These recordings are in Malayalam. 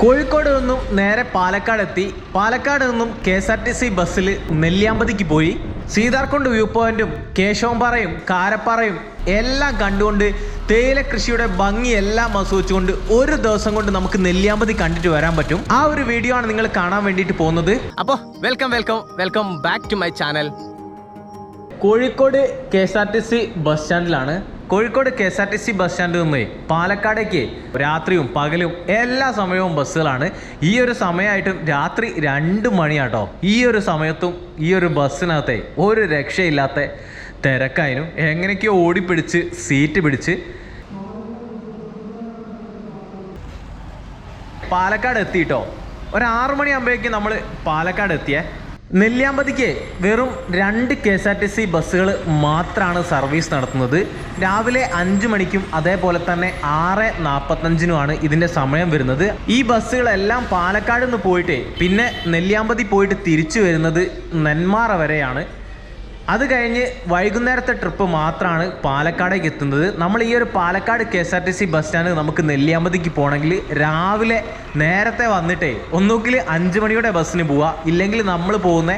കോഴിക്കോട് നിന്നും നേരെ പാലക്കാട് എത്തി പാലക്കാട് നിന്നും K S R T C ബസ്സിൽ നെല്ലിയാമ്പതിക്ക് പോയി. സീതാർകുണ്ട് വ്യൂ പോയിന്റും കേശവംപാറയും കാരപ്പാറയും എല്ലാം കണ്ടുകൊണ്ട് തേയില കൃഷിയുടെ ഭംഗി എല്ലാം ആസ്വദിച്ചുകൊണ്ട് ഒരു ദിവസം കൊണ്ട് നമുക്ക് നെല്ലിയാമ്പതി കണ്ടിട്ട് വരാൻ പറ്റും. ആ ഒരു വീഡിയോ ആണ് നിങ്ങൾ കാണാൻ വേണ്ടിയിട്ട് പോകുന്നത്. അപ്പോൾ welcome welcome welcome back to my channel Kozhikode K S R T C bus സ്റ്റാൻഡിലാണ്. Kozhikode K S R T C bus സ്റ്റാൻഡിൽ നിന്ന് പാലക്കാടേക്ക് രാത്രിയും പകലും എല്ലാ സമയവും ബസ്സുകളാണ്. ഈ ഒരു സമയമായിട്ടും രാത്രി രണ്ട് മണിയാട്ടോ. ഈ ഒരു സമയത്തും ഈ ഒരു ബസ്സിനകത്തെ ഒരു രക്ഷയില്ലാത്ത തിരക്കായാലും എങ്ങനെയൊക്കെയോ ഓടിപ്പിടിച്ച് സീറ്റ് പിടിച്ച്. പാലക്കാട് എത്തിയിട്ടോ? ഒരു ആറു നമ്മൾ പാലക്കാട് എത്തിയേ. നെല്ലിയാമ്പതിക്ക് വെറും രണ്ട് K S R T C ബസ്സുകൾ മാത്രമാണ് സർവീസ് നടത്തുന്നത്. രാവിലെ അഞ്ച് മണിക്കും അതേപോലെ തന്നെ ആറ് നാൽപ്പത്തഞ്ചിനുമാണ് ഇതിന്റെ സമയം വരുന്നത്. ഈ ബസ്സുകളെല്ലാം പാലക്കാട് നിന്ന് പോയിട്ട് പിന്നെ നെല്ലിയാമ്പതി പോയിട്ട് തിരിച്ചു വരുന്നത് നെന്മാറ വരെയാണ്. അത് കഴിഞ്ഞ് വൈകുന്നേരത്തെ ട്രിപ്പ് മാത്രമാണ് പാലക്കാടേക്ക് എത്തുന്നത്. നമ്മൾ ഈ ഒരു Palakkad K S R T C bus stand നമുക്ക് നെല്ലിയാമ്പതിക്ക് പോകണമെങ്കിൽ രാവിലെ നേരത്തെ വന്നിട്ടേ ഒന്നുകിൽ അഞ്ച് മണിയുടെ ബസ്സിന് പോവുക ഇല്ലെങ്കിൽ നമ്മൾ പോകുന്ന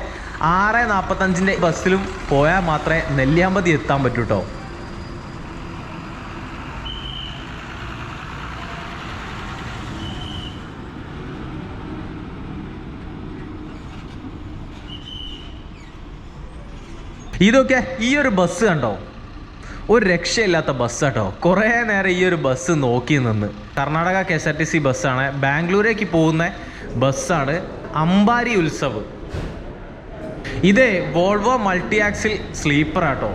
ആറ് നാൽപ്പത്തഞ്ചിന്റെ ബസ്സിലും പോയാൽ മാത്രമേ നെല്ലിയാമ്പതി എത്താൻ പറ്റൂ കേട്ടോ ഇതൊക്കെ ഈ ഒരു ബസ് കണ്ടോ? ഒരു രക്ഷയില്ലാത്ത ബസ് കേട്ടോ. കുറേ നേരം ഈ ഒരു ബസ് നോക്കി നിന്ന്. Karnataka K S R T C ബസ്സാണ് ബാംഗ്ലൂരേക്ക് പോകുന്ന ബസ്സാണ് അമ്പാരി ഉത്സവ്. ഇത് വോൾവോ മൾട്ടി ആക്സിൽ സ്ലീപ്പർ ആട്ടോ.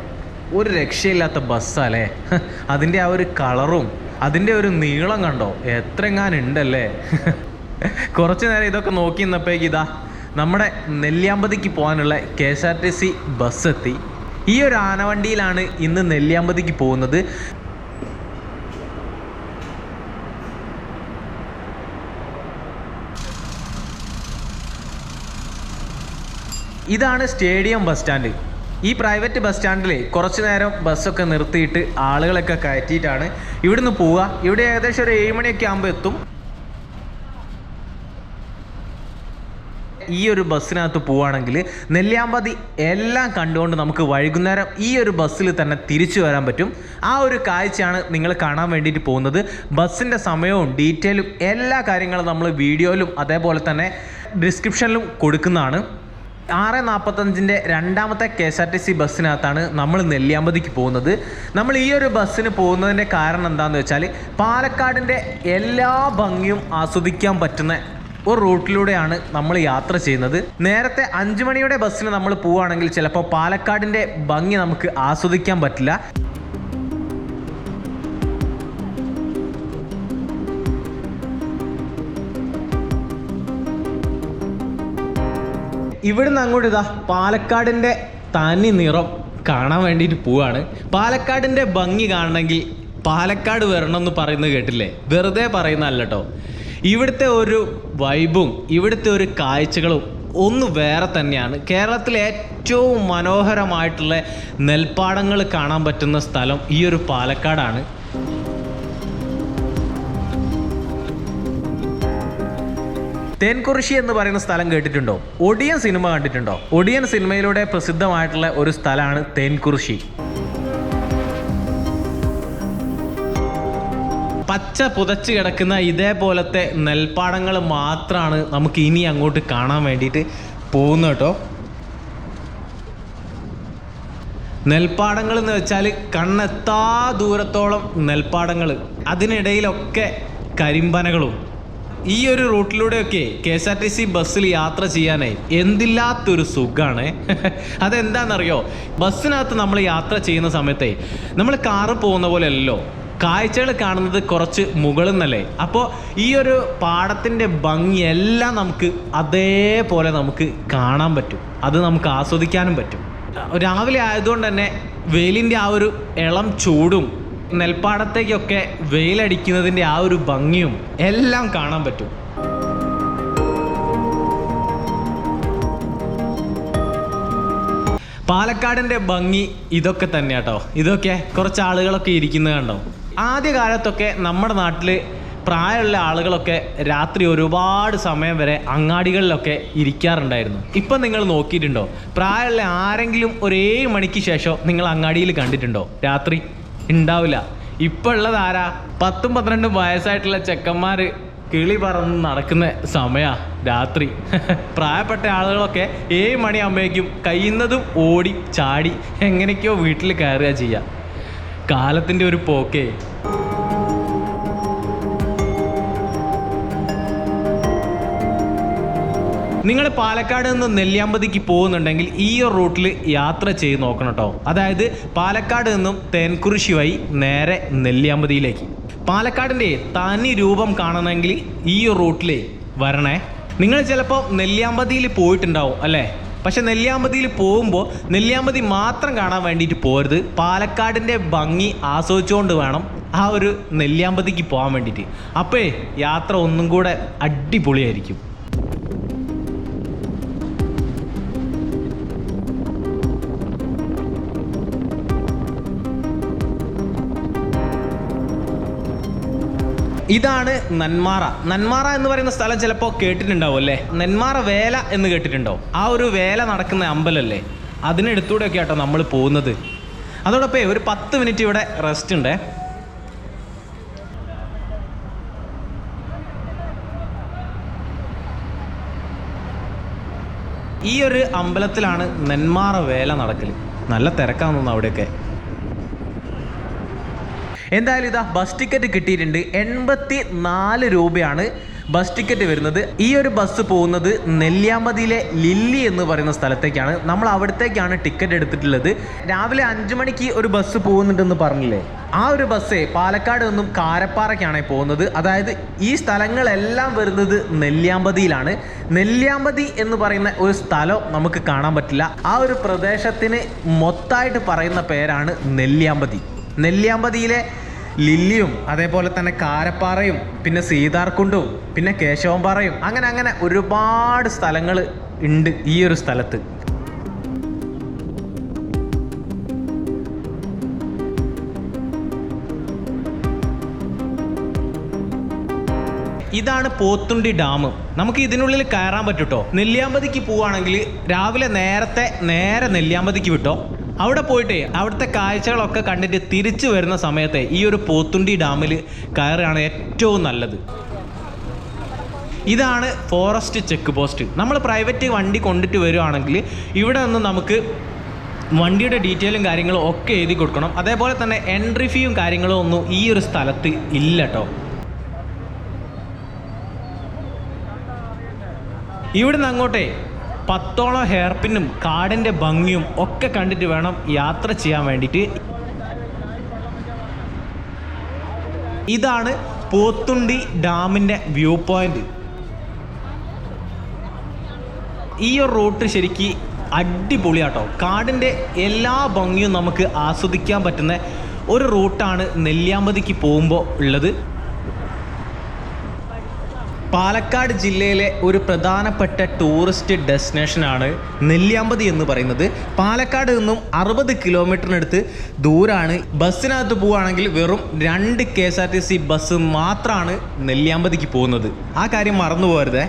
ഒരു രക്ഷയില്ലാത്ത ബസ്സല്ലേ അതിന്റെ ആ ഒരു കളറും അതിന്റെ ഒരു നീളം കണ്ടോ? എത്രങ്ങാനുണ്ടല്ലേ? കുറച്ച് നേരം ഇതൊക്കെ നോക്കി നിന്നപ്പോഴേക്ക് ഇതാ നമ്മുടെ നെല്ലിയാമ്പതിക്ക് പോകാനുള്ള K S R T C bus എത്തി. ഈ ഒരു ആനവണ്ടിയിലാണ് ഇന്ന് നെല്ലിയാമ്പതിക്ക് പോകുന്നത്. ഇതാണ് സ്റ്റേഡിയം ബസ് സ്റ്റാൻഡ്. ഈ പ്രൈവറ്റ് ബസ് സ്റ്റാൻഡിൽ കുറച്ച് നേരം ബസ്സൊക്കെ നിർത്തിയിട്ട് ആളുകളൊക്കെ കയറ്റിയിട്ടാണ് ഇവിടുന്ന് പോവുക. ഇവിടെ ഏകദേശം ഒരു ഏഴ് മണിയൊക്കെ ആകുമ്പോൾ എത്തും. ഈ ഒരു ബസ്സിനകത്ത് പോവുകയാണെങ്കിൽ നെല്ലിയാമ്പതി എല്ലാം കണ്ടുകൊണ്ട് നമുക്ക് വൈകുന്നേരം ഈ ഒരു ബസ്സിൽ തന്നെ തിരിച്ചു വരാൻ പറ്റും. ആ ഒരു കാഴ്ചയാണ് നിങ്ങൾ കാണാൻ വേണ്ടിയിട്ട് പോകുന്നത്. ബസ്സിന്റെ സമയവും ഡീറ്റെയിലും എല്ലാ കാര്യങ്ങളും നമ്മൾ വീഡിയോയിലും അതേപോലെ തന്നെ ഡിസ്ക്രിപ്ഷനിലും കൊടുക്കുന്നതാണ്. ആറ് നാൽപ്പത്തഞ്ചിന്റെ രണ്ടാമത്തെ K S R T C ബസ്സിനകത്താണ് നമ്മൾ നെല്ലിയാമ്പതിക്ക് പോകുന്നത്. നമ്മൾ ഈ ഒരു ബസ്സിന് പോകുന്നതിന്റെ കാരണം എന്താണെന്ന് വെച്ചാൽ പാലക്കാടിന്റെ എല്ലാ ഭംഗിയും ആസ്വദിക്കാൻ പറ്റുന്ന ഒരു റൂട്ടിലൂടെയാണ് നമ്മൾ യാത്ര ചെയ്യുന്നത്. നേരത്തെ അഞ്ചു മണിയുടെ ബസ്സിന് നമ്മൾ പോവുകയാണെങ്കിൽ ചിലപ്പോൾ പാലക്കാടിന്റെ ഭംഗി നമുക്ക് ആസ്വദിക്കാൻ പറ്റില്ല. ഇവിടുന്ന് അങ്ങോട്ട് ഇതാ പാലക്കാടിന്റെ തനി നിറം കാണാൻ വേണ്ടിയിട്ട് പോവാണ് പാലക്കാടിന്റെ ഭംഗി കാണണമെങ്കിൽ പാലക്കാട് വരണം എന്ന് പറയുന്നത് കേട്ടില്ലേ? വെറുതെ പറയുന്നതല്ല കേട്ടോ. ഇവിടുത്തെ ഒരു വൈബും ഇവിടുത്തെ ഒരു കാഴ്ചകളും ഒന്ന് വേറെ തന്നെയാണ്. കേരളത്തിലെ ഏറ്റവും മനോഹരമായിട്ടുള്ള നെൽപ്പാടങ്ങൾ കാണാൻ പറ്റുന്ന സ്ഥലം ഈ ഒരു പാലക്കാടാണ്. തേൻകുറിശി എന്ന് പറയുന്ന സ്ഥലം കേട്ടിട്ടുണ്ടോ? ഒടിയൻ സിനിമ കണ്ടിട്ടുണ്ടോ? ഒടിയൻ സിനിമയിലൂടെ പ്രസിദ്ധമായിട്ടുള്ള ഒരു സ്ഥലമാണ് തേൻകുറിശി. പച്ച പുതച്ച് കിടക്കുന്ന ഇതേപോലത്തെ നെൽപ്പാടങ്ങൾ മാത്രമാണ് നമുക്ക് ഇനി അങ്ങോട്ട് കാണാൻ വേണ്ടിയിട്ട് പോകുന്നത് കേട്ടോ. നെൽപ്പാടങ്ങൾ എന്ന് വെച്ചാൽ കണ്ണെത്താ ദൂരത്തോളം നെൽപ്പാടങ്ങൾ. അതിനിടയിലൊക്കെ കരിമ്പനകളും. ഈ ഒരു റൂട്ടിലൂടെയൊക്കെ K S R T C ബസ്സിൽ യാത്ര ചെയ്യാനായി എന്തില്ലാത്തൊരു സുഖമാണ് അതെന്താണെന്നറിയോ ബസ്സിനകത്ത് നമ്മൾ യാത്ര ചെയ്യുന്ന സമയത്തെ നമ്മൾ കാറ് പോകുന്ന പോലെ അല്ലല്ലോ. കാഴ്ചകൾ കാണുന്നത് കുറച്ച് മുകളിൽ നിന്നല്ലേ അപ്പോൾ ഈ ഒരു പാടത്തിന്റെ ഭംഗിയെല്ലാം നമുക്ക് അതേപോലെ നമുക്ക് കാണാൻ പറ്റും. അത് നമുക്ക് ആസ്വദിക്കാനും പറ്റും. രാവിലെ ആയതുകൊണ്ട് തന്നെ വെയിലിന്റെ ആ ഒരു ഇളം ചൂടും നെൽപ്പാടത്തേക്കൊക്കെ വെയിലടിക്കുന്നതിന്റെ ആ ഒരു ഭംഗിയും എല്ലാം കാണാൻ പറ്റും. പാലക്കാടിന്റെ ഭംഗി ഇതൊക്കെ തന്നെ കേട്ടോ ഇതൊക്കെ കുറച്ച് ആളുകളൊക്കെ ഇരിക്കുന്നത് കണ്ടോ? ആദ്യ കാലത്തൊക്കെ നമ്മുടെ നാട്ടിൽ പ്രായമുള്ള ആളുകളൊക്കെ രാത്രി ഒരുപാട് സമയം വരെ അങ്ങാടികളിലൊക്കെ ഇരിക്കാറുണ്ടായിരുന്നു. ഇപ്പം നിങ്ങൾ നോക്കിയിട്ടുണ്ടോ? പ്രായമുള്ള ആരെങ്കിലും ഒരു മണിക്ക് ശേഷം നിങ്ങൾ അങ്ങാടിയിൽ കണ്ടിട്ടുണ്ടോ? രാത്രി ഉണ്ടാവില്ല. ഇപ്പം ഉള്ളത് ആരാ? പത്തും പന്ത്രണ്ടും വയസ്സായിട്ടുള്ള ചെക്കന്മാർ കിളി പറന്ന് നടക്കുന്ന സമയാ രാത്രി. പ്രായപ്പെട്ട ആളുകളൊക്കെ ഏഴ് മണിയാകുമ്പോഴേക്കും കഴിയുന്നതും ഓടി ചാടി എങ്ങനെയൊക്കെയോ വീട്ടിൽ കയറുക ചെയ്യുക കാലത്തിന്റെ ഒരു പോക്കേ. നിങ്ങൾ പാലക്കാട് നിന്ന് നെല്ലിയാമ്പതിക്ക് പോകുന്നുണ്ടെങ്കിൽ ഈ ഒരു റൂട്ടിൽ യാത്ര ചെയ്ത് നോക്കണം കേട്ടോ. അതായത് പാലക്കാട് നിന്നും തേൻകുറിശി വഴി നേരെ നെല്ലിയാമ്പതിയിലേക്ക്. പാലക്കാടിന്റെ തനി രൂപം കാണണമെങ്കിൽ ഈ ഒരു റൂട്ടിൽ വരണേ. നിങ്ങൾ ചിലപ്പോൾ നെല്ലിയാമ്പതിയിൽ പോയിട്ടുണ്ടാവും അല്ലേ? പക്ഷെ നെല്ലിയാമ്പതിയിൽ പോകുമ്പോൾ നെല്ലിയാമ്പതി മാത്രം കാണാൻ വേണ്ടിയിട്ട് പോരുത്. പാലക്കാടിന്റെ ഭംഗി ആസ്വദിച്ചുകൊണ്ട് വേണം ആ ഒരു നെല്ലിയാമ്പതിക്ക് പോകാൻ വേണ്ടിയിട്ട്. അപ്പോഴേ യാത്ര ഒന്നും കൂടെ അടിപൊളിയായിരിക്കും. ഇതാണ് നന്മാറ. നന്മാറ എന്ന് പറയുന്ന സ്ഥലം ചിലപ്പോൾ കേട്ടിട്ടുണ്ടാവും അല്ലേ? നെന്മാറ വേല എന്ന് കേട്ടിട്ടുണ്ടോ ആ ഒരു വേല നടക്കുന്ന അമ്പലല്ലേ? അതിനടുത്തൂടെ ഒക്കെ ആട്ടോ നമ്മൾ പോകുന്നത്. അതോടൊപ്പം ഒരു പത്ത് മിനിറ്റ് ഇവിടെ റെസ്റ്റ് ഉണ്ട്. ഈ ഒരു അമ്പലത്തിലാണ് നെന്മാറ വേല നടക്കൽ നല്ല തിരക്കാന്ന് തോന്നുന്നു അവിടെയൊക്കെ. എന്തായാലും ഇതാ ബസ് ടിക്കറ്റ് കിട്ടിയിട്ടുണ്ട്. എൺപത്തി നാല് രൂപയാണ് ബസ് ടിക്കറ്റ് വരുന്നത്. ഈ ഒരു ബസ് പോകുന്നത് നെല്ലിയാമ്പതിയിലെ ലില്ലി എന്ന് പറയുന്ന സ്ഥലത്തേക്കാണ്. നമ്മൾ അവിടത്തേക്കാണ് ടിക്കറ്റ് എടുത്തിട്ടുള്ളത്. രാവിലെ അഞ്ചു മണിക്ക് ഒരു ബസ് പോകുന്നുണ്ടെന്ന് പറഞ്ഞില്ലേ? ആ ഒരു ബസ്സേ പാലക്കാട് നിന്നും കാരപ്പാറയ്ക്കാണ് പോകുന്നത്. അതായത് ഈ സ്ഥലങ്ങളെല്ലാം വരുന്നത് നെല്ലിയാമ്പതിയിലാണ്. നെല്ലിയാമ്പതി എന്ന് പറയുന്ന ഒരു സ്ഥലം നമുക്ക് കാണാൻ പറ്റില്ല. ആ ഒരു പ്രദേശത്തിന് മൊത്തമായിട്ട് പറയുന്ന പേരാണ് നെല്ലിയാമ്പതി. നെല്ലിയാമ്പതിയിലെ ലില്ലിയും അതേപോലെ തന്നെ കാരപ്പാറയും പിന്നെ സീതാർകുണ്ടും പിന്നെ കേശവംപാറയും അങ്ങനെ അങ്ങനെ ഒരുപാട് സ്ഥലങ്ങൾ ഉണ്ട് ഈ ഒരു സ്ഥലത്ത്. ഇതാണ് പോത്തുണ്ടി ഡാം. നമുക്ക് ഇതിനുള്ളിൽ കയറാൻ പറ്റൂട്ടോ? നെല്ലിയാമ്പതിക്ക് പോവുകയാണെങ്കിൽ രാവിലെ നേരത്തെ നേരെ നെല്ലിയാമ്പതിക്ക് വിട്ടോ? അവിടെ പോയിട്ട് അവിടുത്തെ കാഴ്ചകളൊക്കെ കണ്ടിട്ട് തിരിച്ചു വരുന്ന സമയത്തെ ഈ ഒരു പോത്തുണ്ടി ഡാമിൽ കയറുകയാണ് ഏറ്റവും നല്ലത്. ഇതാണ് ഫോറസ്റ്റ് ചെക്ക് പോസ്റ്റ്. നമ്മൾ പ്രൈവറ്റ് വണ്ടി കൊണ്ടിട്ട് വരുവാണെങ്കിൽ ഇവിടെ നിന്ന് നമുക്ക് വണ്ടിയുടെ ഡീറ്റെയിലും കാര്യങ്ങളും ഒക്കെ എഴുതി കൊടുക്കണം. അതേപോലെ തന്നെ എൻട്രി ഫീയും കാര്യങ്ങളും ഒന്നും ഈ ഒരു സ്ഥലത്ത് ഇല്ല കേട്ടോ ഇവിടുന്ന് അങ്ങോട്ടേ പത്തോളം ഹെയർപിന്നും കാടിന്റെ ഭംഗിയും ഒക്കെ കണ്ടിട്ട് വേണം യാത്ര ചെയ്യാൻ വേണ്ടിയിട്ട്. ഇതാണ് പോത്തുണ്ടി ഡാമിന്റെ വ്യൂ പോയിന്റ്. ഈ ഒരു റൂട്ട് ശരിക്ക് അടിപൊളിയാട്ടോ. കാടിന്റെ എല്ലാ ഭംഗിയും നമുക്ക് ആസ്വദിക്കാൻ പറ്റുന്ന ഒരു റൂട്ടാണ് നെല്ലിയാമ്പതിക്ക് പോകുമ്പോൾ ഉള്ളത്. പാലക്കാട് ജില്ലയിലെ ഒരു പ്രധാനപ്പെട്ട ടൂറിസ്റ്റ് ഡെസ്റ്റിനേഷനാണ് നെല്ലിയാമ്പതി എന്ന് പറയുന്നത്. പാലക്കാട് നിന്നും അറുപത് കിലോമീറ്ററിനടുത്ത് ദൂരാണ്. ബസ്സിനകത്ത് പോവുകയാണെങ്കിൽ വെറും രണ്ട് K S R T C bus മാത്രമാണ് നെല്ലിയാമ്പതിക്ക് പോകുന്നത്. ആ കാര്യം മറന്നു പോകരുതേ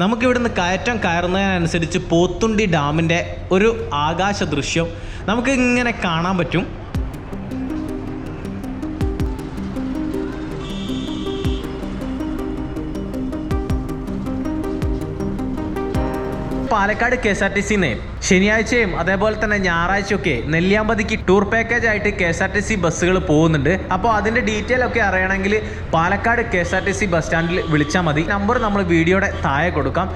നമുക്ക് ഇവിടുന്ന് കയറ്റം കയറുന്നതിനനുസരിച്ച് പോത്തുണ്ടി ഡാമിന്റെ ഒരു ആകാശ ദൃശ്യം നമുക്ക് ഇങ്ങനെ കാണാൻ പറ്റും. Palakkad K S R T സിന്ന് ശനിയാഴ്ചയും അതേപോലെ തന്നെ ഞായറാഴ്ചയൊക്കെ നെല്ലിയാമ്പതിക്ക് ടൂർ പാക്കേജ് ആയിട്ട് K S R T C ബസ്സുകൾ പോകുന്നുണ്ട്. അപ്പോൾ അതിന്റെ ഡീറ്റെയിൽ ഒക്കെ അറിയണമെങ്കിൽ Palakkad K S R T C bus സ്റ്റാൻഡിൽ വിളിച്ചാൽ മതി. നമ്പർ നമ്മൾ വീഡിയോയുടെ താഴെ കൊടുക്കാം.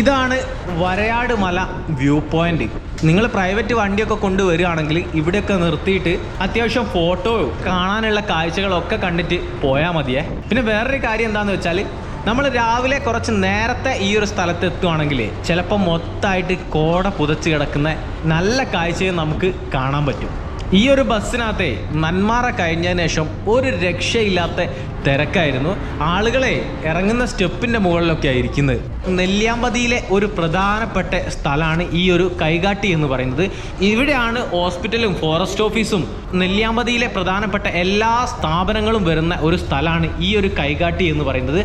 ഇതാണ് വരയാട് മല വ്യൂ പോയിന്റ് നിങ്ങൾ പ്രൈവറ്റ് വണ്ടിയൊക്കെ കൊണ്ടുവരികയാണെങ്കിൽ ഇവിടെയൊക്കെ നിർത്തിയിട്ട് അത്യാവശ്യം ഫോട്ടോ കാണാനുള്ള കാഴ്ചകളൊക്കെ കണ്ടിട്ട് പോയാൽ മതിയേ. പിന്നെ വേറൊരു കാര്യം എന്താണെന്ന് വെച്ചാൽ നമ്മൾ രാവിലെ കുറച്ച് നേരത്തെ ഈ ഒരു സ്ഥലത്ത് എത്തുവാണെങ്കിൽ ചിലപ്പോൾ മൊത്തമായിട്ട് കോട പുതച്ച് കിടക്കുന്ന നല്ല കാഴ്ചയും നമുക്ക് കാണാൻ പറ്റും. ഈ ഒരു ബസ്സിനകത്തെ നന്മാറ കഴിഞ്ഞതിന് ശേഷം ഒരു രക്ഷയില്ലാത്ത തിരക്കായിരുന്നു. ആളുകളെ ഇറങ്ങുന്ന സ്റ്റെപ്പിന്റെ മുകളിലൊക്കെ ആയിരിക്കുന്നത്. നെല്ലിയാമ്പതിയിലെ ഒരു പ്രധാനപ്പെട്ട സ്ഥലമാണ് ഈ ഒരു കൈകാട്ടി എന്ന് പറയുന്നത്. ഇവിടെയാണ് ഹോസ്പിറ്റലും ഫോറസ്റ്റ് ഓഫീസും നെല്ലിയാമ്പതിയിലെ പ്രധാനപ്പെട്ട എല്ലാ സ്ഥാപനങ്ങളും വരുന്ന ഒരു സ്ഥലമാണ് ഈ ഒരു കൈകാട്ടി എന്ന് പറയുന്നത്.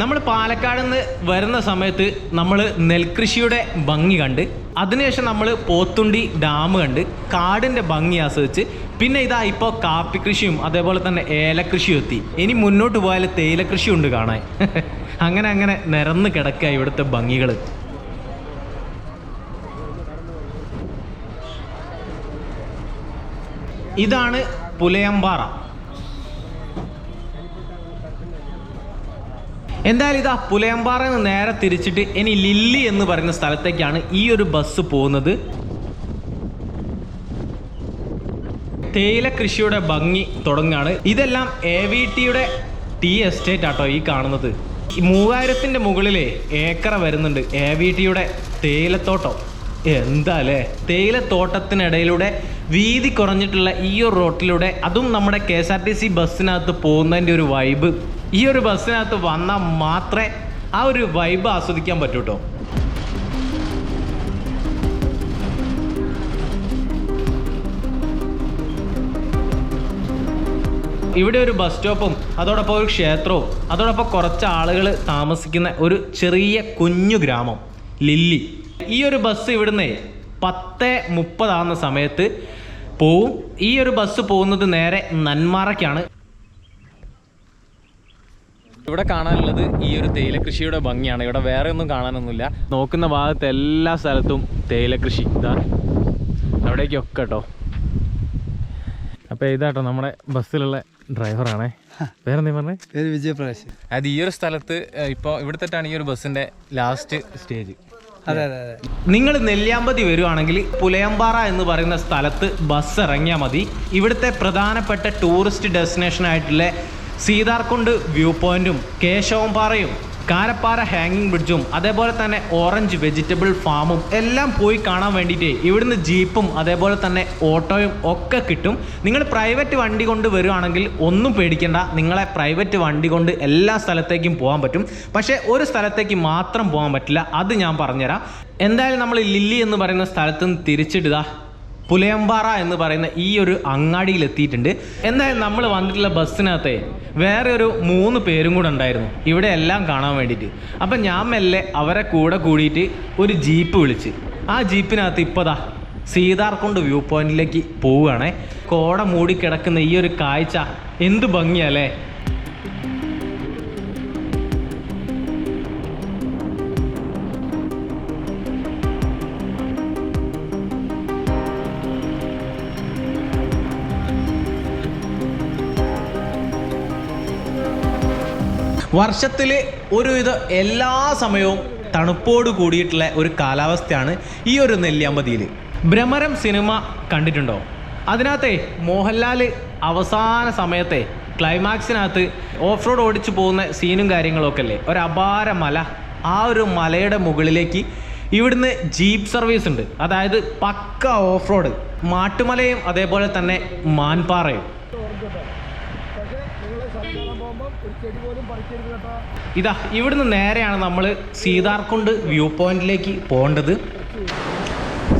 നമ്മൾ പാലക്കാട് നിന്ന് വരുന്ന സമയത്ത് നമ്മൾ നെൽകൃഷിയുടെ ഭംഗി കണ്ട് അതിനുശേഷം നമ്മൾ പോത്തുണ്ടി ഡാം കണ്ട് കാടിന്റെ ഭംഗി ആസ്വദിച്ച് പിന്നെ ഇതാ ഇപ്പോൾ കാപ്പി കൃഷിയും അതേപോലെ തന്നെ ഏലക്കൃഷിയും എത്തി. ഇനി മുന്നോട്ട് പോയാൽ തേയില കൃഷി ഉണ്ട് കാണാൻ. അങ്ങനെ അങ്ങനെ നിരന്ന് കിടക്കുക ഇവിടുത്തെ ഭംഗികൾ ഇതാണ് പുലയമ്പാറ. എന്തായാലും ഇതാ പുലയമ്പാറയിൽ നേരെ തിരിച്ചിട്ട് ഇനി ലില്ലി എന്ന് പറയുന്ന സ്ഥലത്തേക്കാണ് ഈ ഒരു ബസ് പോകുന്നത്. തേയില കൃഷിയുടെ ഭംഗി തുടങ്ങാണ്. ഇതെല്ലാം എ വി ടിയുടെ ടീ എസ്റ്റേറ്റ് ആട്ടോ ഈ കാണുന്നത്. മൂവായിരത്തിന്റെ മുകളിലെ ഏക്കറ വരുന്നുണ്ട് എ വി ടിയുടെ തേയിലത്തോട്ടം. എന്താ അല്ലേ തേയിലത്തോട്ടത്തിനിടയിലൂടെ വീതി കുറഞ്ഞിട്ടുള്ള ഈ ഒരു റോട്ടിലൂടെ അതും നമ്മുടെ K S R T C ബസ്സിനകത്ത് പോകുന്നതിന്റെ ഒരു വൈബ് ഈ ഒരു ബസ്സിനകത്ത് വന്നാൽ മാത്രമേ ആ ഒരു വൈബ് ആസ്വദിക്കാൻ പറ്റൂട്ടോ ഇവിടെ ഒരു ബസ് സ്റ്റോപ്പും അതോടൊപ്പം ഒരു ക്ഷേത്രവും അതോടൊപ്പം കുറച്ച് ആളുകൾ താമസിക്കുന്ന ഒരു ചെറിയ കുഞ്ഞു ഗ്രാമം ലില്ലി. ഈ ഒരു ബസ് ഇവിടുന്ന് പത്ത് മുപ്പതാകുന്ന സമയത്ത് പോവും. ഈ ഒരു ബസ് പോകുന്നത് നേരെ നന്മാറയ്ക്കാണ്. ഇവിടെ കാണാനുള്ളത് ഈ ഒരു തേയില കൃഷിയുടെ ഭംഗിയാണ്. ഇവിടെ വേറെ ഒന്നും കാണാനൊന്നുമില്ല. നോക്കുന്ന ഭാഗത്ത് എല്ലാ സ്ഥലത്തും തേയില കൃഷി ഇതാ. അവിടേക്കൊക്കെ കേട്ടോ അപ്പോൾ ഇതാട്ടോ നമ്മുടെ ബസ്സിലുള്ള ഡ്രൈവറാണേ. വേറെന്തേ എന്താ പറഞ്ഞേ? പേര് വിജയപ്രകാശ്. അത് ഈ ഒരു സ്ഥലത്ത് ഇപ്പോൾ ഇവിടുത്തെട്ടാണ് ഈ ഒരു ബസ്സിന്റെ ലാസ്റ്റ് സ്റ്റേജ്. അതെ അതെ അതെ. നിങ്ങൾ നെല്ലിയാമ്പതി വരുവാണെങ്കിൽ പുലയമ്പാറ എന്ന് പറയുന്ന സ്ഥലത്ത് ബസ് ഇറങ്ങിയാൽ മതി. ഇവിടുത്തെ പ്രധാനപ്പെട്ട ടൂറിസ്റ്റ് ഡെസ്റ്റിനേഷൻ ആയിട്ടുള്ള സീതാർകുണ്ട് വ്യൂ പോയിന്റും കേശവംപാറയും കാരപ്പാറ ഹാങ്ങിങ് ബ്രിഡ്ജും അതേപോലെ തന്നെ ഓറഞ്ച് വെജിറ്റബിൾ ഫാമും എല്ലാം പോയി കാണാൻ വേണ്ടിയിട്ട് ഇവിടുന്ന് ജീപ്പും അതേപോലെ തന്നെ ഓട്ടോയും ഒക്കെ കിട്ടും. നിങ്ങൾ പ്രൈവറ്റ് വണ്ടി കൊണ്ട് വരുവാണെങ്കിൽ ഒന്നും പേടിക്കേണ്ട. നിങ്ങളെ പ്രൈവറ്റ് വണ്ടി കൊണ്ട് എല്ലാ സ്ഥലത്തേക്കും പോകാൻ പറ്റും. പക്ഷേ ഒരു സ്ഥലത്തേക്ക് മാത്രം പോകാൻ പറ്റില്ല. അത് ഞാൻ പറഞ്ഞുതരാം. എന്തായാലും നമ്മൾ ലില്ലി എന്ന് പറയുന്ന സ്ഥലത്ത് നിന്ന് തിരിച്ചിടുക പുലയമ്പാറ എന്ന് പറയുന്ന ഈ ഒരു അങ്ങാടിയിൽ എത്തിയിട്ടുണ്ട്. എന്തായാലും നമ്മൾ വന്നിട്ടുള്ള ബസ്സിനകത്തെ വേറെ ഒരു മൂന്ന് പേരും കൂടെ ഉണ്ടായിരുന്നു. ഇവിടെ എല്ലാം കാണാൻ വേണ്ടിയിട്ട്. അപ്പം ഞാൻ മെല്ലെ അവരെ കൂടെ കൂടിയിട്ട് ഒരു ജീപ്പ് വിളിച്ച്. ആ ജീപ്പിനകത്ത് ഇപ്പതാ സീതാർക്കുണ്ട് വ്യൂ പോയിന്റിലേക്ക് പോവുകയാണേ. കോട മൂടിക്കിടക്കുന്ന ഈ ഒരു കാഴ്ച എന്ത് ഭംഗിയല്ലേ വർഷത്തിൽ ഒരുവിധ എല്ലാ സമയവും തണുപ്പോട് കൂടിയിട്ടുള്ള ഒരു കാലാവസ്ഥയാണ് ഈ ഒരു നെല്ലിയാമ്പതിയിൽ ഭ്രമരം സിനിമ കണ്ടിട്ടുണ്ടോ? അതിനകത്തെ മോഹൻലാൽ അവസാന സമയത്തെ ക്ലൈമാക്സിനകത്ത് ഓഫ് റോഡ് ഓടിച്ചു പോകുന്ന സീനും കാര്യങ്ങളൊക്കെ അല്ലേ? ഒരു അപാര മല. ആ ഒരു മലയുടെ മുകളിലേക്ക് ഇവിടുന്ന് ജീപ്പ് സർവീസ് ഉണ്ട്. അതായത് പക്ക ഓഫ് റോഡ് മാട്ടുമലയും അതേപോലെ തന്നെ മാൻപാറയും. ഇതാ ഇവിടുന്ന് നേരെയാണ് നമ്മൾ സീതാർകുണ്ട് വ്യൂ പോയിന്റിലേക്ക് പോകേണ്ടത്.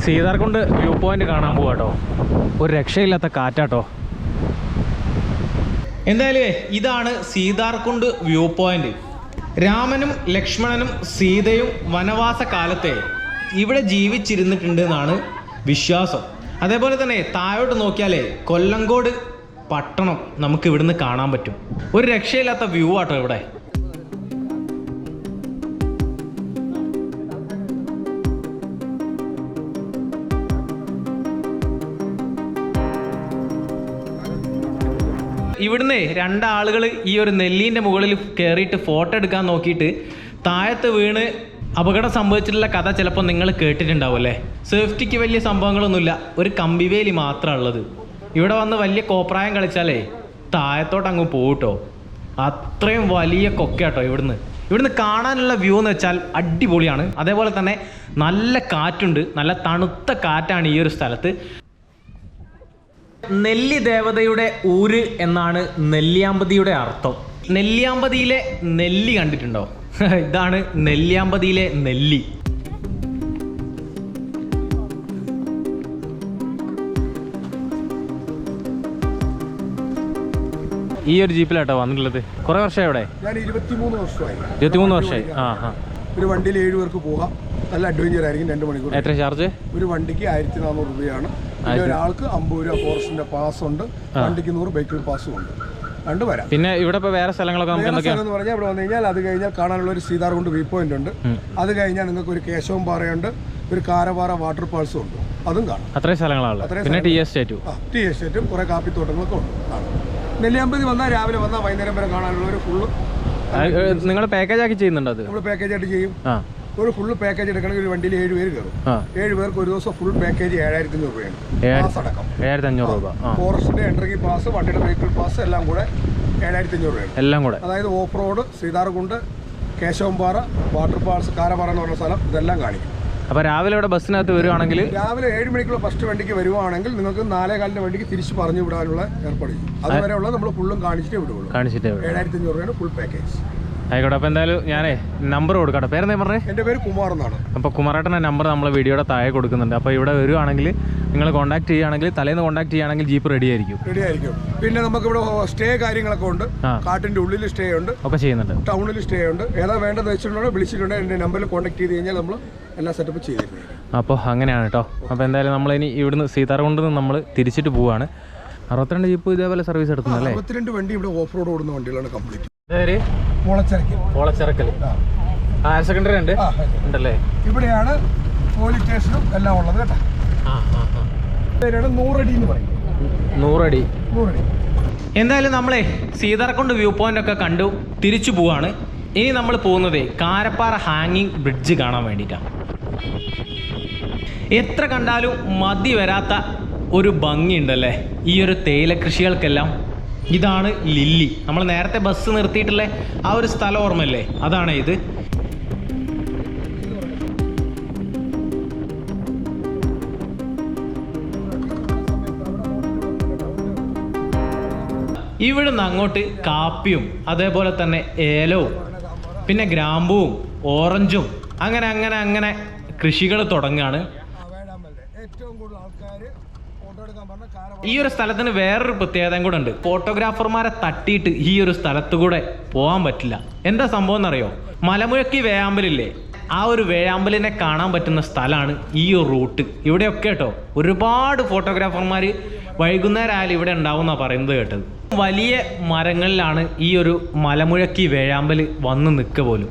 സീതാർകുണ്ട് വ്യൂ പോയിന്റ് കാണാൻ പോവാട്ടോ ഒരു രക്ഷയില്ലാത്ത കാറ്റാട്ടോ. എന്തായാലും ഇതാണ് സീതാർകുണ്ട് വ്യൂ പോയിന്റ്. രാമനും ലക്ഷ്മണനും സീതയും വനവാസ കാലത്തെ ഇവിടെ ജീവിച്ചിരുന്നിട്ടുണ്ട് എന്നാണ് വിശ്വാസം. അതേപോലെ തന്നെ താഴോട്ട് നോക്കിയാലേ കൊല്ലങ്കോട് പട്ടണം നമുക്ക് ഇവിടുന്ന് കാണാൻ പറ്റും. ഒരു രക്ഷയില്ലാത്ത വ്യൂ ആട്ടോ ഇവിടെ. ഇവിടുന്ന് രണ്ടാളുകൾ ഈ ഒരു നെല്ലീന്റെ മുകളിൽ കയറിയിട്ട് ഫോട്ടോ എടുക്കാൻ നോക്കിയിട്ട് താഴത്ത് വീണ് അപകടം സംഭവിച്ചിട്ടുള്ള കഥ ചിലപ്പോൾ നിങ്ങൾ കേട്ടിട്ടുണ്ടാവും അല്ലേ? സേഫ്റ്റിക്ക് വലിയ സംഭവങ്ങളൊന്നുമില്ല. ഒരു കമ്പിവേലി മാത്രമാണ് ഉള്ളത്. ഇവിടെ വന്ന് വലിയ കോപ്രായം കളിച്ചാലേ താഴത്തോട്ട് അങ്ങ് പോകട്ടോ അത്രയും വലിയ കൊക്കയാട്ടോ ഇവിടുന്ന്. ഇവിടുന്ന് കാണാനുള്ള വ്യൂ എന്ന് വെച്ചാൽ അടിപൊളിയാണ്. അതേപോലെ തന്നെ നല്ല കാറ്റുണ്ട്. നല്ല തണുത്ത കാറ്റാണ് ഈ ഒരു സ്ഥലത്ത്. നെല്ലി ദേവതയുടെ ഊര് എന്നാണ് നെല്ലിയാമ്പതിയുടെ അർത്ഥം. നെല്ലിയാമ്പതിയിലെ നെല്ലി കണ്ടിട്ടുണ്ടോ? ഇതാണ് നെല്ലിയാമ്പതിയിലെ നെല്ലി. ഈ ഒരു ജീപ്പിലാട്ടോ വന്നിട്ടുള്ളത്? കുറെ വർഷമായി എവിടെ ഞാൻ ഇരുപത്തിമൂന്ന് വർഷമായി. ഇരുപത്തിമൂന്ന് വർഷമായി. ആ ആ ഒരു വണ്ടിയിൽ ഏഴ് പേർക്ക് പോകാം. നല്ല അഡ്വഞ്ചർ ആയിരിക്കും രണ്ട് മണിക്കൂർ. എത്ര ചാർജ് ഒരു വണ്ടിക്ക് ആയിരത്തി നാനൂറ് രൂപയാണ്. പിന്നെ ഒരാൾക്ക് അമ്പത് രൂപ ഫോറസ്റ്റിന്റെ പാസ് ഉണ്ട്. വണ്ടിക്ക് നൂറ് ബൈക്കിൽ പാസ്സും ഉണ്ട്. കണ്ടു വരാം. പിന്നെ ഇവിടെ ഇപ്പൊ വേറെ സ്ഥലങ്ങളൊക്കെ നമുക്ക് എന്തൊക്കെ എന്ന് പറഞ്ഞാൽ ഇവിടെ വന്നു കഴിഞ്ഞാൽ അത് കഴിഞ്ഞാൽ കാണാനുള്ള ഒരു സീതാർകുണ്ട് വ്യൂ പോയിന്റ് ഉണ്ട്. അത് കഴിഞ്ഞാൽ നിങ്ങൾക്ക് ഒരു കേശവം പാറയുണ്ട്. ഒരു കാരപാറ വാട്ടർ ഫാൾസും ഉണ്ട്. അതും കാണാം. അത്രയും സ്ഥലങ്ങളാണ് പിന്നെ ടി എസ്റ്റേറ്റും ടീ എസ്റ്റേറ്റും കുറേ കാപ്പിത്തോട്ടങ്ങളൊക്കെ ഉണ്ട്. കാണാം. നെല്ലിയാമ്പതി വന്നാൽ രാവിലെ വന്നാൽ വൈകുന്നേരം വരെ കാണാനുള്ള ഒരു ഫുള്ള് നിങ്ങൾ പാക്കേജ് ആക്കി ചെയ്യുന്നുണ്ട് അത്? നമ്മൾ പാക്കേജ് ആയിട്ട് ചെയ്യും. ഒരു ഫുള്ള് പാക്കേജ് എടുക്കണമെങ്കിൽ ഒരു വണ്ടിയിൽ ഏഴ് പേര് കയറും. ഏഴുപേർക്ക് ഏഴ് പേർക്ക് ഒരു ദിവസം ഫുൾ പാക്കേജ് ഏഴായിരത്തി അഞ്ഞൂറ് രൂപയാണ്. ഏഴ്- പാസ് അടക്കം. ഏഴായിരത്തി അഞ്ഞൂറ് രൂപ. ആ. ഫോറസ്റ്റിന്റെ എൻട്രി പാസ് വണ്ടിയുടെ വെഹിക്കിൾ പാസ് എല്ലാം കൂടെ ഏഴായിരത്തി അഞ്ഞൂറ് രൂപയാണ്. എല്ലാം കൂടെ. അതായത് off road Seetharkund Keshavampara water pars Karapara എന്ന് പറഞ്ഞ സ്ഥലം ഇതെല്ലാം കാണിക്കും. അപ്പൊ രാവിലെ ഇവിടെ ബസ്സിനകത്ത് വരുവാണെങ്കിൽ രാവിലെ ഏഴ് മണിക്കുള്ള ഫസ്റ്റ് വണ്ടിക്ക് വരുവാണെങ്കിൽ നിങ്ങൾക്ക് നാലേ കാലിന്റെ വണ്ടിക്ക് തിരിച്ച് പറഞ്ഞു വിടാനുള്ള ഏർപ്പാട് ചെയ്യും. അതുവരെ ഉള്ളത് നമ്മൾ ഫുള്ളും കാണിച്ചിട്ട് വിടുകയുള്ളൂ. കാണിച്ചിട്ട്. ഏഴായിരത്തി അഞ്ഞൂറ് രൂപയാണ് ഫുൾ പാക്കേജ് ആയിക്കോട്ടെ അപ്പൊ എന്തായാലും ഞാനേ നമ്പർ കൊടുക്കട്ടെ പേരെന്താ പറഞ്ഞത് എന്റെ പേര് കുമാർ എന്നാണ്. അപ്പോൾ കുമാരേട്ടന്റെ നമ്പർ നമ്മൾ വീഡിയോയുടെ താഴെ കൊടുക്കുന്നുണ്ട്. അപ്പോൾ ഇവിടെ വരുവാണെങ്കിൽ നിങ്ങൾ കോൺടാക്ട് ചെയ്യുകയാണെങ്കിൽ തലേന്ന് കോൺടാക്ട് ചെയ്യുകയാണെങ്കിൽ ജീപ്പ് റെഡി ആയിരിക്കും. റെഡി ആയിരിക്കും. പിന്നെ നമുക്ക് ഇവിടെ സ്റ്റേ കാര്യങ്ങളൊക്കെ ഉണ്ട്. കാട്ടിന്റെ ഉള്ളിൽ സ്റ്റേ ഉണ്ട്. ഒക്കെ ചെയ്യുന്നുണ്ട്. ടൗണിൽ സ്റ്റേ ഉണ്ട്. ഏതാ വേണ്ടത് വെച്ചിട്ടുണ്ടോ വിളിച്ചിട്ടുണ്ട് എന്റെ നമ്പറിൽ കോൺടാക്ട് ചെയ്ത് കഴിഞ്ഞാൽ നമ്മൾ എല്ലാ സെറ്റപ്പ് ചെയ്തിരുന്നത് അപ്പോൾ അങ്ങനെയാണ് കേട്ടോ അപ്പോൾ എന്തായാലും നമ്മളിനി ഇവിടുന്ന് സീതാർകുണ്ടിൽ നിന്ന് നമ്മൾ തിരിച്ചിട്ട് പോവാണ്. അറുപത്തിരണ്ട് ജീപ്പ് ഇതേപോലെ സർവീസ് എടുക്കുന്നല്ലേ അറുപത്തിരണ്ട് വണ്ടി ഇവിടെ ഓഫ് റോഡ് ഓടുന്ന വണ്ടികളാണ് complete Polachirakkal Polachirakkal higher secondary ഉണ്ട്? ഉണ്ടല്ലേ? ഇവിടെയാണ് പോലീസ് സ്റ്റേഷനും എല്ലാം ഉള്ളത് കേട്ടോ. പേരാണ് നൂറടി എന്ന് പറയും. നൂറടി. നൂറടി. എന്തായാലും നമ്മളെ സീതാർകുണ്ട് വ്യൂ പോയിന്റ് ഒക്കെ കണ്ടു. തിരിച്ചു പോവാണ്. ഇനി നമ്മൾ പോകുന്നത് കാരപ്പാറ ഹാങ്ങിങ് ബ്രിഡ്ജ് കാണാൻ വേണ്ടിയിട്ടാണ്. എത്ര കണ്ടാലും മതി വരാത്ത ഒരു ഭംഗിയുണ്ടല്ലേ? ഈ ഒരു തേയില കൃഷികൾക്കെല്ലാം ഇതാണ് ലില്ലി. നമ്മൾ നേരത്തെ ബസ് നിർത്തിയിട്ടുള്ള ആ ഒരു സ്ഥലം ഓർമ്മയല്ലേ? അതാണ് ഇത്. ഇവിടുന്ന് അങ്ങോട്ട് കാപ്പിയും അതേപോലെ തന്നെ ഏലവും പിന്നെ ഗ്രാമ്പുവും ഓറഞ്ചും അങ്ങനെ അങ്ങനെ അങ്ങനെ കൃഷികൾ തുടങ്ങുകയാണ് കാര ഈ ഒരു സ്ഥലത്തിന് വേറൊരു പ്രത്യേകതയും കൂടെ ഉണ്ട്. ഫോട്ടോഗ്രാഫർമാരെ തട്ടിയിട്ട് ഈ ഒരു സ്ഥലത്തു കൂടെ പോകാൻ പറ്റില്ല. എന്താ സംഭവം എന്നറിയോ? മലമുഴക്കി വേയാമ്പലില്ലേ? ആ ഒരു വേഴാമ്പലിനെ കാണാൻ പറ്റുന്ന സ്ഥലമാണ് ഈ ഒരു റൂട്ട്. ഇവിടെയൊക്കെ കേട്ടോ ഒരുപാട് ഫോട്ടോഗ്രാഫർമാർ വൈകുന്നേരം ആയാലും ഇവിടെ ഉണ്ടാവും പറയുന്നത് കേട്ടത്. വലിയ മരങ്ങളിലാണ് ഈ ഒരു മലമുഴക്കി വേഴാമ്പൽ വന്ന് നിൽക്കുക പോലും.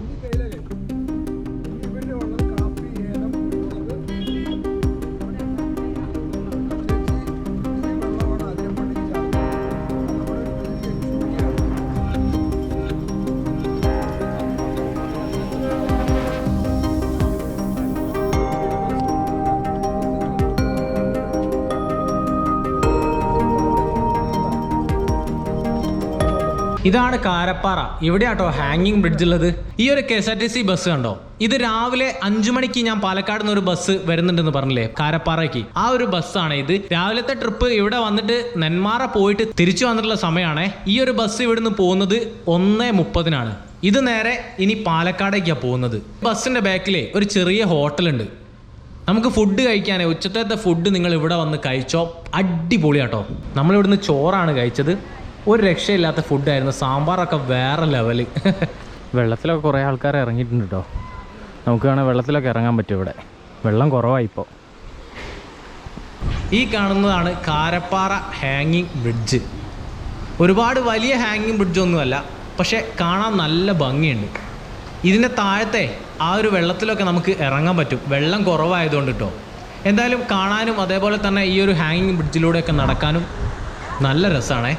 ഇതാണ് കാരപ്പാറ. ഇവിടെയാട്ടോ ഹാങ്ങിങ് ബ്രിഡ്ജ് ഉള്ളത്. ഈ ഒരു K S R T C bus കണ്ടോ? ഇത് രാവിലെ അഞ്ചു മണിക്ക് ഞാൻ പാലക്കാട് നിന്ന് ഒരു ബസ് വരുന്നുണ്ടെന്ന് പറഞ്ഞില്ലേ? കാരപ്പാറയ്ക്ക്. ആ ഒരു ബസ്സാണ് ഇത്. രാവിലത്തെ ട്രിപ്പ് ഇവിടെ വന്നിട്ട് നെന്മാറ പോയിട്ട് തിരിച്ചു വന്നിട്ടുള്ള സമയമാണ്. ഈ ഒരു ബസ് ഇവിടുന്ന് പോകുന്നത് ഒന്ന് മുപ്പതിനാണ്. ഇത് നേരെ ഇനി പാലക്കാടേക്കാണ് പോകുന്നത്. ബസ്സിന്റെ ബാക്കിലെ ഒരു ചെറിയ ഹോട്ടലുണ്ട് നമുക്ക് ഫുഡ് കഴിക്കാനേ ഉച്ചത്തെ ഫുഡ് നിങ്ങൾ ഇവിടെ വന്ന് കഴിച്ചോ. അടിപൊളിയാട്ടോ. നമ്മളിവിടുന്ന് ചോറാണ് കഴിച്ചത്. ഒരു രക്ഷയില്ലാത്ത ഫുഡായിരുന്നു സാമ്പാറൊക്കെ വേറെ ലെവൽ വെള്ളത്തിലൊക്കെ കുറേ ആൾക്കാർ ഇറങ്ങിയിട്ടുണ്ട് കേട്ടോ നമുക്ക് വേണേൽ വെള്ളത്തിലൊക്കെ ഇറങ്ങാൻ പറ്റും ഇവിടെ. വെള്ളം കുറവായി ഇപ്പോൾ ഈ കാണുന്നതാണ് കാരപ്പാറ ഹാങ്ങിങ് ബ്രിഡ്ജ് ഒരുപാട് വലിയ ഹാങ്ങിങ് ബ്രിഡ്ജ് ഒന്നുമല്ല പക്ഷേ കാണാൻ നല്ല ഭംഗിയുണ്ട്. ഇതിന്റെ താഴത്തെ ആ ഒരു വെള്ളത്തിലൊക്കെ നമുക്ക് ഇറങ്ങാൻ പറ്റും. വെള്ളം കുറവായതുകൊണ്ട് കേട്ടോ എന്തായാലും കാണാനും അതേപോലെ തന്നെ ഈ ഒരു ഹാങ്ങിങ് ബ്രിഡ്ജിലൂടെയൊക്കെ നടക്കാനും നല്ല രസമാണേ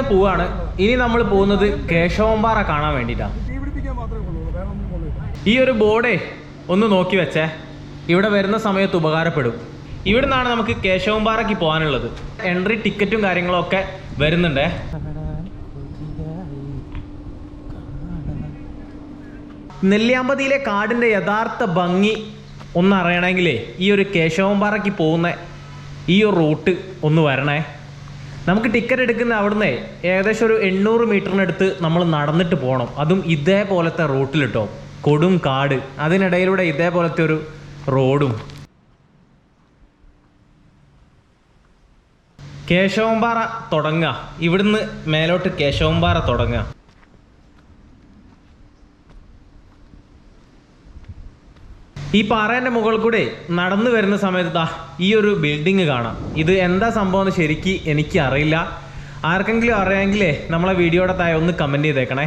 നിന്ന് പോവാണ്. ഇനി നമ്മൾ പോകുന്നത് കേശവമ്പാറ കാണാൻ വേണ്ടിയിട്ടാണ് ഒന്നും ഈ ഒരു ബോർഡേ ഒന്ന് നോക്കി വെച്ചേ. ഇവിടെ വരുന്ന സമയത്ത് ഉപകാരപ്പെടും. ഇവിടെ നിന്നാണ് നമുക്ക് കേശവമ്പാറയ്ക്ക് പോകാനുള്ളത്. എൻട്രി ടിക്കറ്റും കാര്യങ്ങളും ഒക്കെ വരുന്നുണ്ടേ. നെല്ലിയാമ്പതിയിലെ കാടിന്റെ യഥാർത്ഥ ഭംഗി ഒന്ന് അറിയണമെങ്കിലേ ഈ ഒരു കേശവമ്പാറയ്ക്ക് പോകുന്ന ഈ ഒരു റൂട്ട് ഒന്ന് വരണേ. നമുക്ക് ടിക്കറ്റ് എടുക്കുന്ന അവിടുന്ന് ഏകദേശം ഒരു എണ്ണൂറ് മീറ്ററിനടുത്ത് നമ്മൾ നടന്നിട്ട് പോകണം അതും ഇതേപോലത്തെ റൂട്ടിലിട്ടോ കൊടും കാട്. അതിനിടയിലൂടെ ഇതേപോലത്തെ ഒരു റോഡും കേശവമ്പാറ തുടങ്ങുക ഇവിടുന്ന് മേലോട്ട് കേശവമ്പാറ തുടങ്ങുക ഈ പാറേന്റെ മുകളിൽ കൂടെ നടന്നു വരുന്ന സമയത്ത് ദാ ഈ ഒരു ബിൽഡിങ് കാണാം. ഇത് എന്താ സംഭവം എന്ന് ശരിക്ക് എനിക്ക് അറിയില്ല. ആർക്കെങ്കിലും അറിയാമെങ്കിലേ നമ്മളെ വീഡിയോയുടെ തായ ഒന്ന് കമന്റ് ചെയ്തേക്കണേ.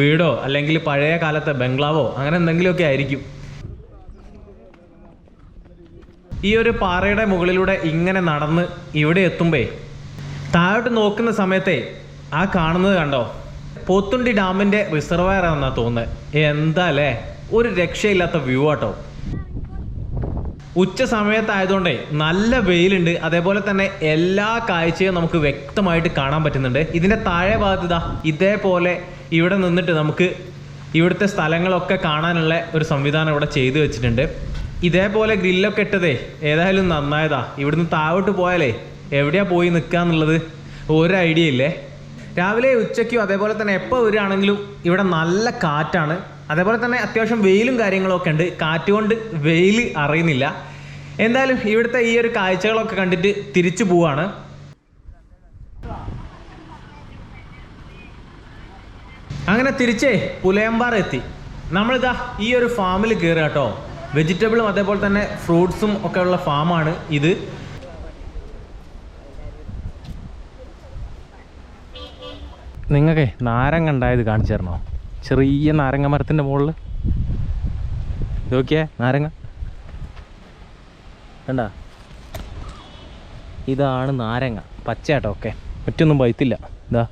വീടോ അല്ലെങ്കിൽ പഴയ കാലത്തെ ബംഗ്ലാവോ അങ്ങനെ എന്തെങ്കിലുമൊക്കെ ആയിരിക്കും. ഈ ഒരു പാറയുടെ മുകളിലൂടെ ഇങ്ങനെ നടന്ന് ഇവിടെ എത്തുമ്പേ താഴോട്ട് നോക്കുന്ന സമയത്തെ ആ കാണുന്നത് കണ്ടോ? പോത്തുണ്ടി ഡാമിന്റെ റിസർവയർ ആണെന്നാണ് തോന്നുന്നത്. എന്താ അല്ലേ? ഒരു രക്ഷയില്ലാത്ത വ്യൂ ആട്ടോ. ഉച്ച സമയത്തായതുകൊണ്ടേ നല്ല വെയിലുണ്ട്. അതേപോലെ തന്നെ എല്ലാ കാഴ്ചയും നമുക്ക് വ്യക്തമായിട്ട് കാണാൻ പറ്റുന്നുണ്ട്. ഇതിന്റെ താഴെ ഭാഗത്ത് ഇതാ ഇതേപോലെ ഇവിടെ നിന്നിട്ട് നമുക്ക് ഇവിടുത്തെ സ്ഥലങ്ങളൊക്കെ കാണാനുള്ള ഒരു സംവിധാനം ഇവിടെ ചെയ്തു വെച്ചിട്ടുണ്ട്. ഇതേപോലെ ഗ്രില്ലൊക്കെ ഇട്ടതേ ഏതായാലും നന്നായതാ. ഇവിടുന്ന് താഴോട്ട് പോയാലേ എവിടെയാ പോയി നിൽക്കുക എന്നുള്ളത് ഒരു ഐഡിയ ഇല്ലേ? രാവിലെ ഉച്ചയ്ക്കും അതേപോലെ തന്നെ എപ്പോൾ വരികയാണെങ്കിലും ഇവിടെ നല്ല കാറ്റാണ്. അതേപോലെ തന്നെ അത്യാവശ്യം വെയിലും കാര്യങ്ങളൊക്കെ ഉണ്ട്. കാറ്റുകൊണ്ട് വെയിൽ അറിയുന്നില്ല. എന്തായാലും ഇവിടുത്തെ ഈ ഒരു കാഴ്ചകളൊക്കെ കണ്ടിട്ട് തിരിച്ചു പോവാണ്. അങ്ങനെ തിരിച്ചേ പുലയമ്പാറ എത്തി. നമ്മളിതാ ഈ ഒരു ഫാമിൽ കയറുക കേട്ടോ. വെജിറ്റബിളും അതേപോലെ തന്നെ ഫ്രൂട്ട്സും ഒക്കെ ഉള്ള ഫാമാണ് ഇത്. നിങ്ങൾക്ക് നാരങ്ങ ഉണ്ടായത് കാണിച്ചു തരണോ? ചെറിയ നാരങ്ങ മരത്തിന്റെ മുകളിൽ. നോക്കിയേ നാരങ്ങ. കണ്ട? ഇതാണ് നാരങ്ങ. പച്ചയാട്ടോ ഓക്കെ ഒറ്റൊന്നും പഴുത്തില്ല. ഇതാ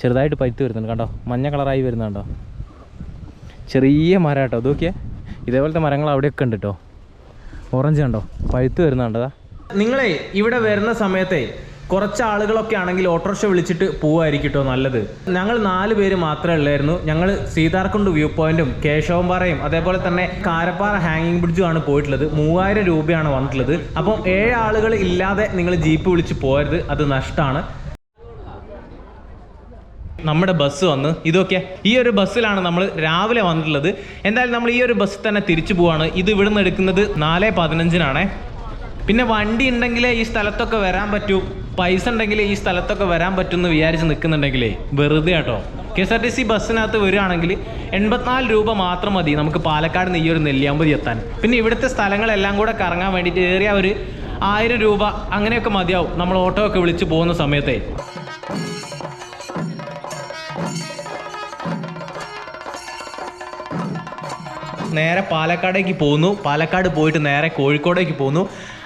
ചെറുതായിട്ട് പഴുത്ത് വരുന്നുണ്ട് കണ്ടോ? മഞ്ഞ കളറായി വരുന്നുണ്ടോ ചെറിയ മരം കേട്ടോ. നോക്കിയേ ഇതേപോലത്തെ മരങ്ങൾ അവിടെയൊക്കെ ഉണ്ട് കേട്ടോ. ഓറഞ്ച് കണ്ടോ? പഴുത്ത് വരുന്നുണ്ടതാ നിങ്ങളെ ഇവിടെ വരുന്ന സമയത്തെ കുറച്ച് ആളുകളൊക്കെ ആണെങ്കിൽ ഓട്ടോറിക്ഷ വിളിച്ചിട്ട് പോവായിരിക്കും കേട്ടോ നല്ലത്. ഞങ്ങൾ നാല് പേര് മാത്രമേ ഉള്ളായിരുന്നു. ഞങ്ങൾ സീതാർകുണ്ട് വ്യൂ പോയിന്റും കേശവംപാറയും അതേപോലെ തന്നെ കാരപ്പാറ ഹാങ്ങിങ് ബ്രിഡ്ജും ആണ് പോയിട്ടുള്ളത്. മൂവായിരം രൂപയാണ് വന്നിട്ടുള്ളത്. അപ്പം ഏഴ് ആളുകൾ ഇല്ലാതെ നിങ്ങൾ ജീപ്പ് വിളിച്ച് പോകരുത്. അത് നഷ്ടമാണ്. നമ്മുടെ ബസ് വന്ന് ഇതൊക്കെ ഈ ഒരു ബസ്സിലാണ് നമ്മൾ രാവിലെ വന്നിട്ടുള്ളത്. എന്തായാലും നമ്മൾ ഈ ഒരു ബസ്സിൽ തന്നെ തിരിച്ചു പോവാണ്. ഇത് ഇവിടുന്ന് എടുക്കുന്നത് നാല് പതിനഞ്ചിനാണേ. പിന്നെ വണ്ടി ഉണ്ടെങ്കിലേ ഈ സ്ഥലത്തൊക്കെ വരാൻ പറ്റൂ. പൈസ ഉണ്ടെങ്കിലേ ഈ സ്ഥലത്തൊക്കെ വരാൻ പറ്റും എന്ന് വിചാരിച്ച് നിൽക്കുന്നുണ്ടെങ്കിലേ വെറുതെ കേട്ടോ K S R T C ബസ്സിനകത്ത് വരികയാണെങ്കിൽ എൺപത്തിനാല് രൂപ മാത്രം മതി നമുക്ക് പാലക്കാട് നിന്ന് ഈ ഒരു നെല്ലിയാമ്പതി എത്താൻ. പിന്നെ ഇവിടുത്തെ സ്ഥലങ്ങളെല്ലാം കൂടെ കറങ്ങാൻ വേണ്ടിയിട്ട് ഏറിയ ഒരു ആയിരം രൂപ അങ്ങനെയൊക്കെ മതിയാവും. നമ്മൾ ഓട്ടോ ഒക്കെ വിളിച്ച് പോകുന്ന സമയത്തെ. നേരെ പാലക്കാടേക്ക് പോകുന്നു പാലക്കാട് പോയിട്ട് നേരെ കോഴിക്കോടേക്ക് പോകുന്നു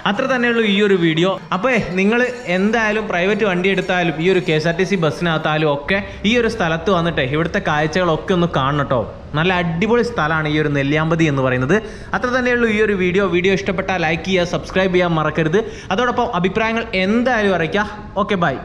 അത്ര തന്നെയുള്ളൂ ഈ ഒരു വീഡിയോ. അപ്പോൾ നിങ്ങൾ എന്തായാലും പ്രൈവറ്റ് വണ്ടി എടുത്താലും ഈ ഒരു K S R T C ബസ്സിനകത്താലും ഒക്കെ ഈ ഒരു സ്ഥലത്ത് വന്നിട്ട് ഇവിടുത്തെ കാഴ്ചകളൊക്കെ ഒന്ന് കാണട്ടോ നല്ല അടിപൊളി സ്ഥലമാണ് ഈ ഒരു നെല്ലിയാമ്പതി എന്ന് പറയുന്നത്. അത്ര തന്നെയുള്ളൂ ഈ ഒരു വീഡിയോ. വീഡിയോ ഇഷ്ടപ്പെട്ടാൽ ലൈക്ക് ചെയ്യുക സബ്സ്ക്രൈബ് ചെയ്യാൻ മറക്കരുത്. അതോടൊപ്പം അഭിപ്രായങ്ങൾ എന്തായാലും അറിയിക്കുക. Okay bye